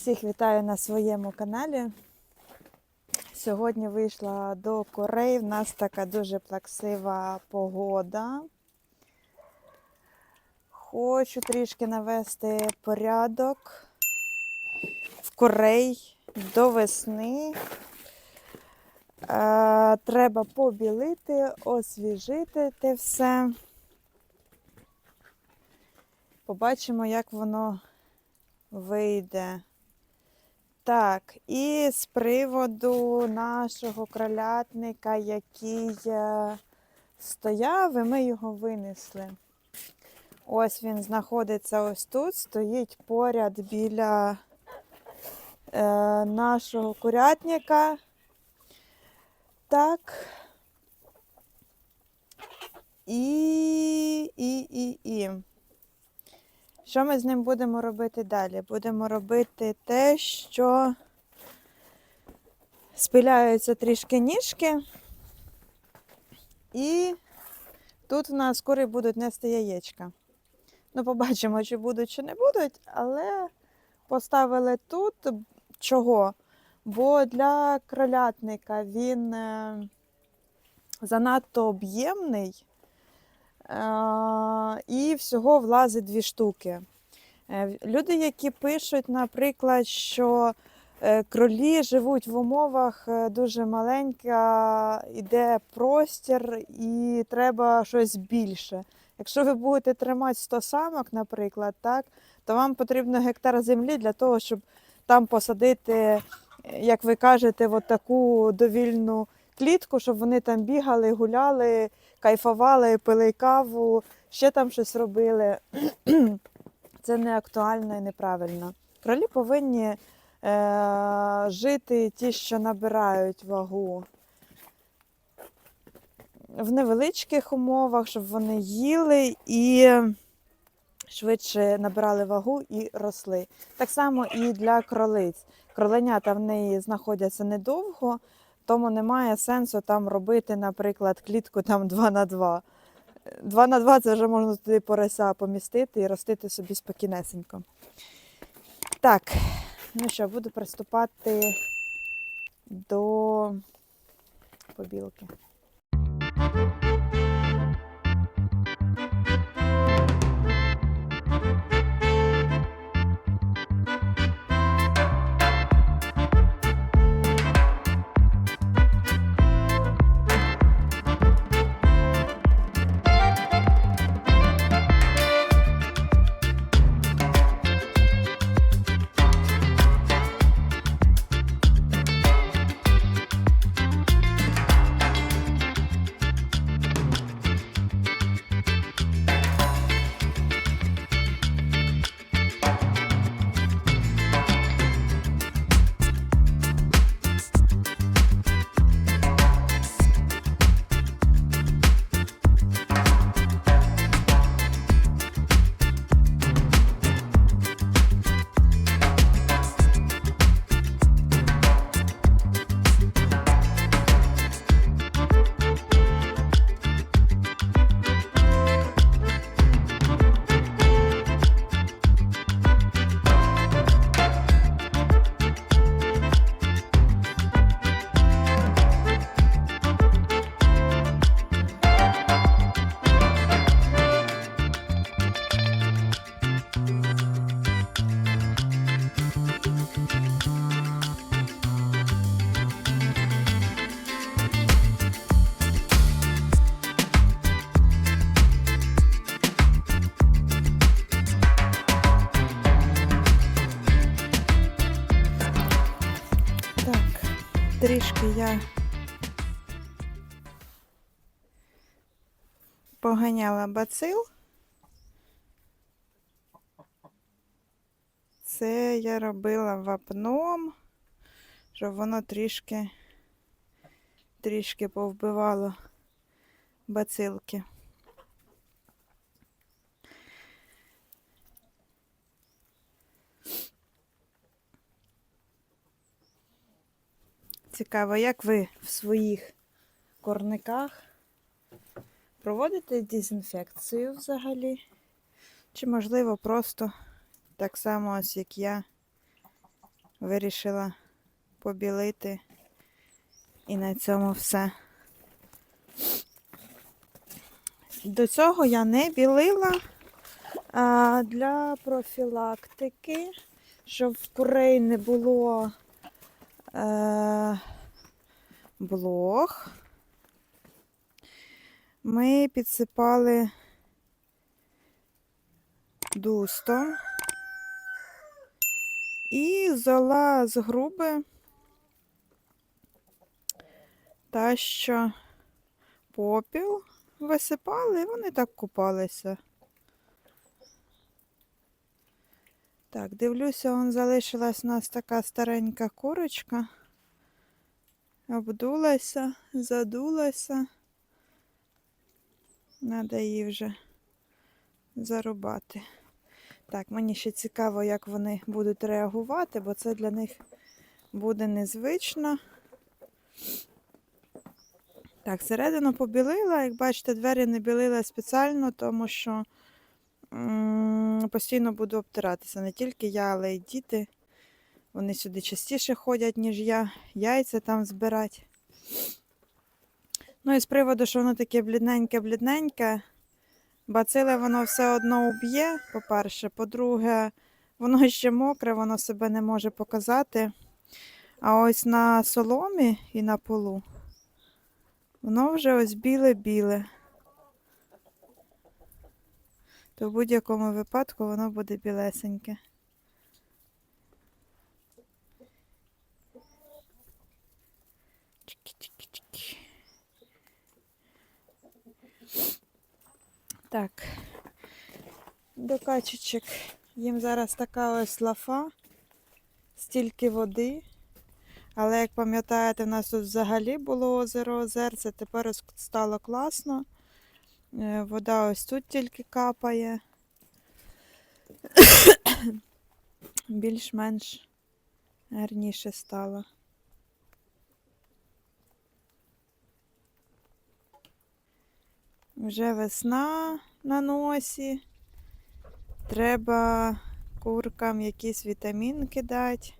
Всіх вітаю на своєму каналі. Сьогодні вийшла до корей. В нас така дуже плаксива погода. Хочу трішки навести порядок в корей до весни. Е, треба побілити, освіжити те все. Побачимо, як воно вийде. Так, і з приводу нашого кролятника, який е, стояв, і ми його винесли. Ось він знаходиться ось тут, стоїть поряд біля е, нашого курятника. Так. І, і, і, і. Що ми з ним будемо робити далі? Будемо робити те, що спиляються трішки ніжки. І тут в нас кури будуть нести яєчка. Ну, побачимо, чи будуть, чи не будуть, але поставили тут чого? Бо для кролятника він е, занадто об'ємний. Е, і всього влазить дві штуки. Е, Люди, які пишуть, наприклад, що е, кролі живуть в умовах дуже маленька, іде простір і треба щось більше. Якщо ви будете тримати 100 самок, наприклад, так, то вам потрібно гектар землі для того, щоб там посадити, як ви кажете, от таку довільну клітку, щоб вони там бігали, гуляли, кайфували, пили каву, ще там щось робили. Це не актуально і неправильно. Кролі повинні е, жити ті, що набирають вагу в невеличких умовах, щоб вони їли і швидше набирали вагу і росли. Так само і для кролиць. Кроленята в неї знаходяться недовго, тому немає сенсу там робити, наприклад, клітку там 2 на 2. 2 на 2 це вже можна туди порося помістити і ростити собі спокійнесенько. Так, ну що, буду приступати до побілки. Трішки я поганяла бацил. Це я робила вапном, щоб воно трішки, трішки повбивало бацилки. Цікаво, як ви в своїх корниках проводите дезінфекцію взагалі? Чи, можливо, просто так само, ось як я Вирішила побілити. І на цьому все. До цього я не білила а, для профілактики, щоб в курей не було е, блох. Ми підсипали дустом і зола з груби та що попіл висипали, і вони так купалися. Так, дивлюся, он залишилась у нас така старенька курочка. Обдулася, задулася. Надо її вже зарубати. Так, мені ще цікаво, як вони будуть реагувати, бо це для них буде незвично. Так, середину побілила. Як бачите, двері не білила спеціально, тому що постійно буду обтиратися. Не тільки я, але й діти. Вони сюди частіше ходять, ніж я. Яйця там збирати. Ну і з приводу, що воно таке блідненьке-блідненьке, бацили воно все одно уб'є, по-перше. По-друге, воно ще мокре, воно себе не може показати. А ось на соломі і на полу воно вже ось біле-біле. То в будь-якому випадку воно буде білесеньке. Так. До качечок. Їм зараз така ось лафа, стільки води. Але як пам'ятаєте, в нас тут взагалі було озеро озерце, тепер стало класно. Е, Вода ось тут тільки капає. Більш-менш гарніше стало. Вже весна на носі. Треба куркам якісь вітамінки дати.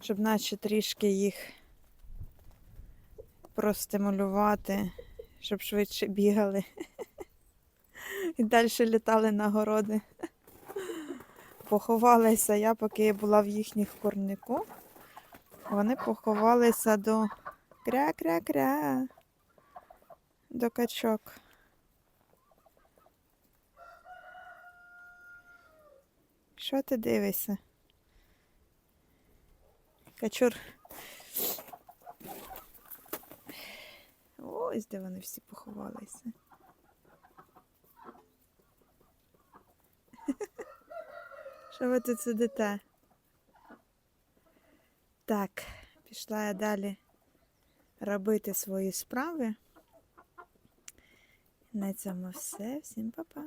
Щоб наче трішки їх простимулювати, щоб швидше бігали. І далі літали на городи. Поховалися я, поки я була в їхніх курнику. Вони поховалися до кря-кря-кря. До качок. Що ти дивишся? Качур. Ось де вони всі поховалися. Що ви тут сидите? Так, пішла я далі робити свої справи. На цьому все. Всім па-па.